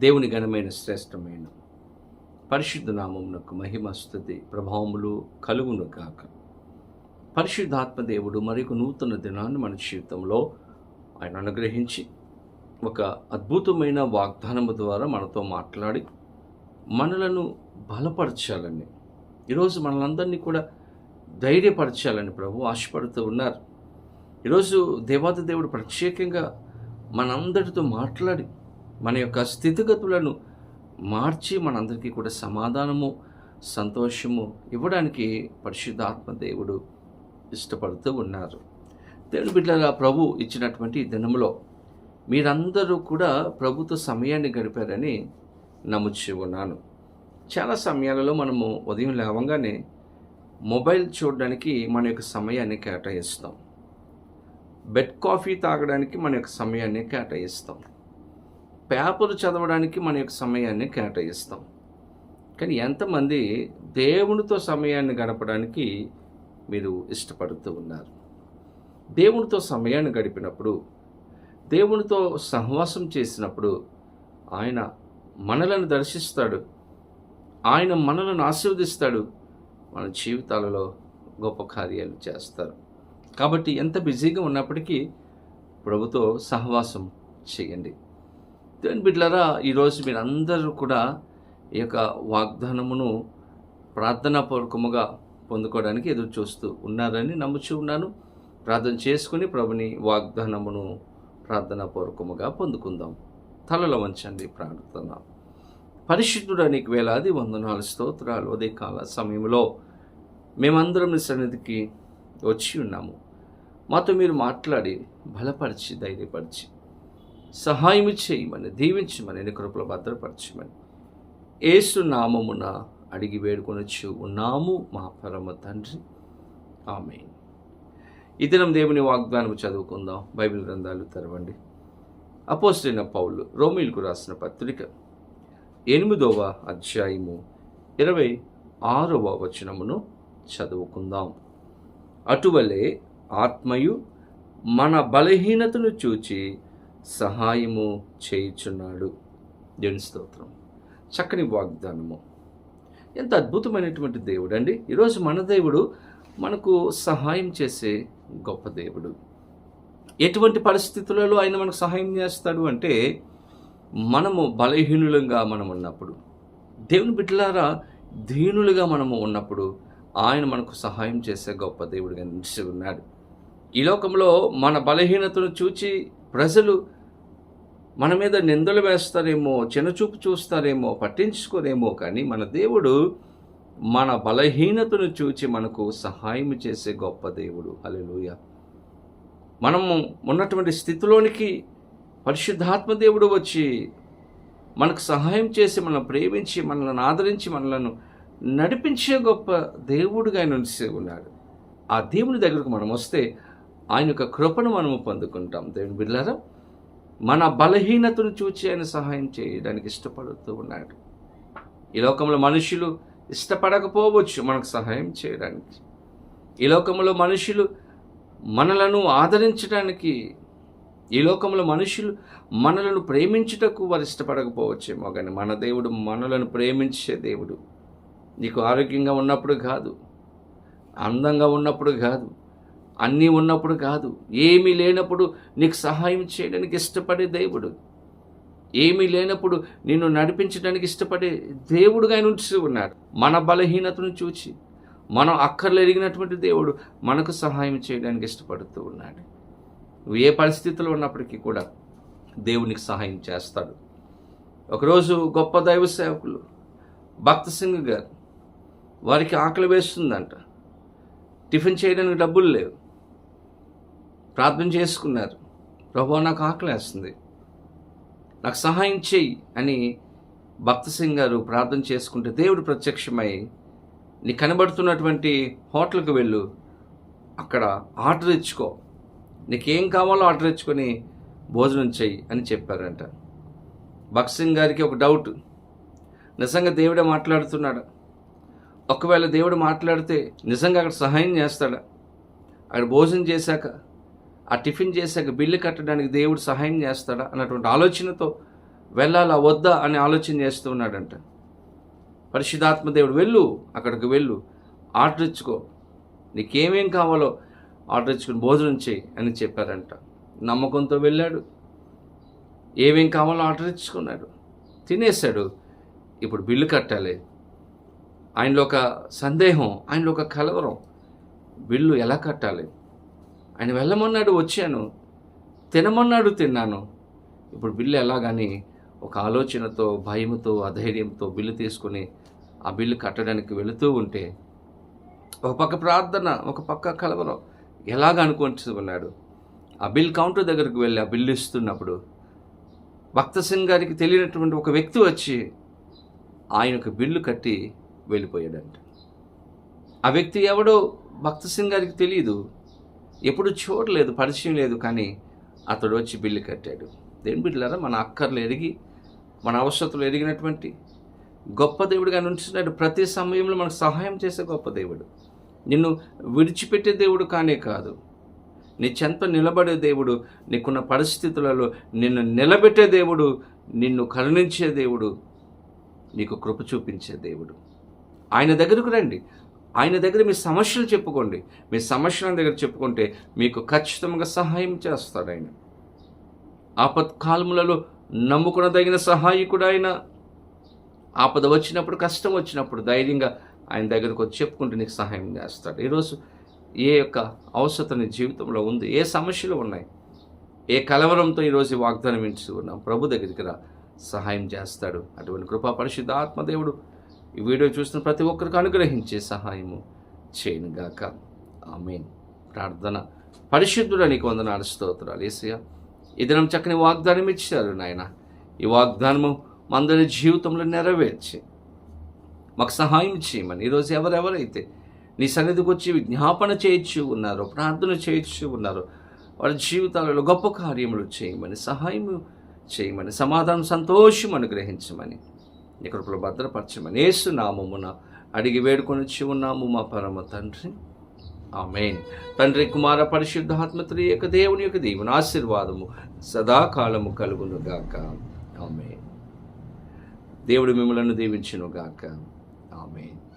దేవుని ఘనమైన శ్రేష్టమైన పరిశుద్ధ నామమునకు మహిమ స్థుతి ప్రభావములు కలుగును కాక పరిశుద్ధాత్మ దేవుడు మరొక నూతన దినాన్ని మన జీవితంలో ఆయన అనుగ్రహించి ఒక అద్భుతమైన వాగ్దానము ద్వారా మనతో మాట్లాడి మనలను బలపరచాలని ఈరోజు మనలందరినీ కూడా ధైర్యపరచాలని ప్రభు ఆశపడుతూ ఉన్నారు. ఈరోజు దేవాది దేవుడు ప్రత్యేకంగా మనందరితో మాట్లాడి మన యొక్క స్థితిగతులను మార్చి మనందరికీ కూడా సమాధానము సంతోషము ఇవ్వడానికి పరిశుద్ధాత్మ దేవుడు ఇష్టపడుతూ ఉన్నారు. దేవుని బిడ్డల ప్రభు ఇచ్చినటువంటి దినములో మీరందరూ కూడా ప్రభుత్వ సమయాన్ని గడిపారని నమ్ముచి ఉన్నాను. చాలా సమయాలలో మనము ఉదయం లేవగానే మొబైల్ చూడడానికి మన యొక్క సమయాన్ని కేటాయిస్తాం. బెడ్ కాఫీ తాగడానికి మన యొక్క సమయాన్ని కేటాయిస్తాం. పేపర్ చదవడానికి మన యొక్క సమయాన్ని కేటాయిస్తాం. కానీ ఎంతమంది దేవునితో సమయాన్ని గడపడానికి మీరు ఇష్టపడుతూ ఉన్నారు? దేవునితో సమయాన్ని గడిపినప్పుడు దేవునితో సహవాసం చేసినప్పుడు ఆయన మనలను దర్శిస్తాడు. ఆయన మనలను ఆశీర్వదిస్తాడు. మన జీవితాలలో గొప్ప కార్యాలు చేస్తారు. కాబట్టి ఎంత బిజీగా ఉన్నప్పటికీ ప్రభుతో సహవాసం చేయండి. దేవుని బిడ్డలారా ఈరోజు మీరు అందరూ కూడా ఈ యొక్క వాగ్దానమును ప్రార్థనాపూర్వకముగా పొందుకోవడానికి ఎదురు చూస్తూ ఉన్నారని నమ్ముచూ ఉన్నాను. ప్రార్థన చేసుకుని ప్రభుని వాగ్దానమును ప్రార్థనాపూర్వకముగా పొందుకుందాం. తలలో వంచండి ప్రార్థన. పరిశుద్ధుడానికి వేలాది వందనాలు స్తోత్రాలు ఉదయ కాల సమయంలో మేమందరం సన్నిధికి వచ్చి ఉన్నాము. మాతో మీరు మాట్లాడి బలపరిచి ధైర్యపరిచి సహాయము చేయమని దీవించమని నీ కృపలో భద్రపరచమని. ఏసు నామమున అడిగి వేడుకొనొచ్చు ఉన్నాము మా పరమ తండ్రి. ఆమె ఈ దినం దేవుని వాగ్దానం చదువుకుందాం. బైబిల్ గ్రంథాలు తెరవండి. అపోస్టైన పౌలు రోమిల్కు రాసిన పత్రిక ఎనిమిదవ అధ్యాయము ఇరవై ఆరవ వచనమును చదువుకుందాం. అటువలే ఆత్మయు మన బలహీనతను చూచి సహాయము చేయుచున్నాడు. దేవుని స్తోత్రం. చక్కని వాగ్దానము. ఎంత అద్భుతమైనటువంటి దేవుడు అండి ఈరోజు మన దేవుడు మనకు సహాయం చేసే గొప్ప దేవుడు. ఎటువంటి పరిస్థితులలో ఆయన మనకు సహాయం చేస్తాడు అంటే మనము బలహీనులంగా మనం ఉన్నప్పుడు దేవుని బిడ్డలారా దీనులుగా మనము ఉన్నప్పుడు ఆయన మనకు సహాయం చేసే గొప్ప దేవుడిగా నిలిచి ఉన్నాడు. ఈ లోకంలో మన బలహీనతను చూచి ప్రజలు మన మీద నిందలు వేస్తారేమో చిన్నచూపు చూస్తారేమో పట్టించుకోరేమో కానీ మన దేవుడు మన బలహీనతను చూచి మనకు సహాయం చేసే గొప్ప దేవుడు. అలెలుయ మనము ఉన్నటువంటి స్థితిలోనికి పరిశుద్ధాత్మ దేవుడు వచ్చి మనకు సహాయం చేసి మనల్ని ప్రేమించి మనల్ని ఆదరించి మనలను నడిపించే గొప్ప దేవుడుగా ఆయన ఉన్నాడు ఆ దేవుని దగ్గరకు మనం వస్తే ఆయన యొక్క కృపను మనము పొందుకుంటాం. దేవుని బిడ్డారా మన బలహీనతను చూచి ఆయన సహాయం చేయడానికి ఇష్టపడుతూ ఉన్నాడు. ఈ లోకంలో మనుషులు ఇష్టపడకపోవచ్చు మనకు సహాయం చేయడానికి. ఈ లోకంలో మనుషులు మనలను ఆదరించడానికి ఈ లోకంలో మనుషులు మనలను ప్రేమించుటకు వారు ఇష్టపడకపోవచ్చేమో కానీ మన దేవుడు మనలను ప్రేమించే దేవుడు నీకు ఆరోగ్యంగా ఉన్నప్పుడు కాదు అందంగా ఉన్నప్పుడు కాదు అన్నీ ఉన్నప్పుడు కాదు. ఏమీ లేనప్పుడు నీకు సహాయం చేయడానికి ఇష్టపడే దేవుడు. ఏమీ లేనప్పుడు నిన్ను నడిపించడానికి ఇష్టపడే దేవుడుగా ఆయన ఉంచి ఉన్నాడు మన బలహీనతను చూచి మనం అక్కర్లు ఎరిగినటువంటి దేవుడు మనకు సహాయం చేయడానికి ఇష్టపడుతూ ఉన్నాడు. నువ్వు ఏ పరిస్థితిలో ఉన్నప్పటికీ కూడా దేవునికి సహాయం చేస్తాడు. ఒకరోజు గొప్ప దైవ సేవకులు భక్త సింగ్ గారు వారికి ఆకలి వేస్తుందంట. టిఫిన్ చేయడానికి డబ్బులు లేవు. ప్రార్థన చేసుకున్నారు. ప్రభు నాకు ఆకలి వేస్తుంది. నాకు సహాయం చేయి అని భక్త సింగ్ గారు ప్రార్థన చేసుకుంటే దేవుడు ప్రత్యక్షమై నీ కనబడుతున్నటువంటి హోటల్కి వెళ్ళు. అక్కడ ఆర్డర్ ఇచ్చుకో. నీకేం కావాలో ఆర్డర్ ఇచ్చుకొని భోజనం చెయ్యి అని చెప్పారంట. భక్త్ సింగ్ గారికి ఒక డౌట్. నిజంగా దేవుడే మాట్లాడుతున్నాడు? ఒకవేళ దేవుడు మాట్లాడితే నిజంగా అక్కడ సహాయం చేస్తాడా? అక్కడ భోజనం చేశాక ఆ టిఫిన్ చేశాక బిల్లు కట్టడానికి దేవుడు సహాయం చేస్తాడా అన్నటువంటి ఆలోచనతో వెళ్ళాలా వద్దా అని ఆలోచన చేస్తూ ఉన్నాడంట. పరిశుద్ధాత్మ దేవుడు వెళ్ళు అక్కడికి వెళ్ళు. ఆర్డర్ ఇచ్చుకో. నీకేమేం కావాలో ఆర్డర్ ఇచ్చుకుని భోజనం చేయి అని చెప్పారంట. నమ్మకంతో వెళ్ళాడు. ఏమేం కావాలో ఆర్డర్ ఇచ్చుకున్నాడు. తినేశాడు. ఇప్పుడు బిల్లు కట్టాలి. ఆయనలో ఒక సందేహం ఆయనలో ఒక కలవరం. బిల్లు ఎలా కట్టాలి? ఆయన వెళ్ళమన్నాడు వచ్చాను. తినమన్నాడు తిన్నాను. ఇప్పుడు బిల్లు ఎలాగని ఒక ఆలోచనతో భయముతో అధైర్యంతో బిల్లు తీసుకుని ఆ బిల్లు కట్టడానికి వెళుతూ ఉంటే ఒక పక్క ప్రార్థన ఒక పక్క కలవరం ఎలాగ అనుకుంటున్నాడు ఆ బిల్ కౌంటర్ దగ్గరకు వెళ్ళి ఆ బిల్లు ఇస్తున్నప్పుడు భక్త సింగ్ గారికి తెలియనటువంటి ఒక వ్యక్తి వచ్చి ఆయనకు బిల్లు కట్టి వెళ్ళిపోయాడంట. ఆ వ్యక్తి ఎవడో భక్త సింగ్ గారికి తెలియదు ఎప్పుడు చూడలేదు పరిచయం లేదు కానీ అతడు వచ్చి బిల్లు కట్టాడు. దేని బిడ్డలారా మన అక్కర్లు ఎరిగి మన అవసరతలు ఎరిగినటువంటి గొప్ప దేవుడిగా నుంచున్నాడు ప్రతి సమయంలో మనకు సహాయం చేసే గొప్ప దేవుడు. నిన్ను విడిచిపెట్టే దేవుడు కానే కాదు. నీ చెంత నిలబడే దేవుడు నీకున్న పరిస్థితులలో నిన్ను నిలబెట్టే దేవుడు నిన్ను కరుణించే దేవుడు నీకు కృప చూపించే దేవుడు. ఆయన దగ్గరకు రండి. ఆయన దగ్గర మీ సమస్యలు చెప్పుకోండి. మీ సమస్యల దగ్గర చెప్పుకుంటే మీకు ఖచ్చితంగా సహాయం చేస్తాడు ఆయన. ఆపత్కాలములలో నమ్ముకునదగిన సహాయకుడు ఆయన. ఆపద వచ్చినప్పుడు కష్టం వచ్చినప్పుడు ధైర్యంగా ఆయన దగ్గరకు వచ్చి చెప్పుకుంటే నీకు సహాయం చేస్తాడు. ఈరోజు ఏ యొక్క అవసరత నీ జీవితంలో ఉంది? ఏ సమస్యలు ఉన్నాయి? ఏ కలవరంతో ఈరోజు వాగ్దానం ఇచ్చి ఉన్నాం? ప్రభు దగ్గరికి రా. సహాయం చేస్తాడు. అటువంటి కృపా పరిశుద్ధ ఆత్మదేవుడు ఈ వీడియో చూస్తున్న ప్రతి ఒక్కరికి అనుగ్రహించే సహాయము చేయనుగాక ఆమెన్. ప్రార్థన. పరిశుద్ధుడ నీకు వందనాలు స్తోత్రాలు. ఏసయ్య ఈ దినం చక్కని వాగ్దానం ఇచ్చారు నాయన. ఈ వాగ్దానము మందరి జీవితంలో నెరవేర్చి మాకు సహాయం చేయమని. ఈరోజు ఎవరెవరైతే నీ సన్నిధికి వచ్చి విజ్ఞాపన చేయొచ్చు ఉన్నారో ప్రార్థన చేయొచ్చు ఉన్నారో వారి జీవితాలలో గొప్ప కార్యములు చేయమని సహాయం చేయమని సమాధానం సంతోషం అనుగ్రహించమని నీ కృపలో భద్రపరచమని ఏసు నామమున అడిగి వేడుకొని వచ్చి ఉన్నాము మా పరమ తండ్రి. ఆమెన్. తండ్రి కుమార పరిశుద్ధాత్మత్రి యొక్క దేవుని యొక్క దేవుని ఆశీర్వాదము సదాకాలము కలుగునుగాక ఆమె దేవుడు మిమ్మలను దీవించునుగాక ఆమెన్.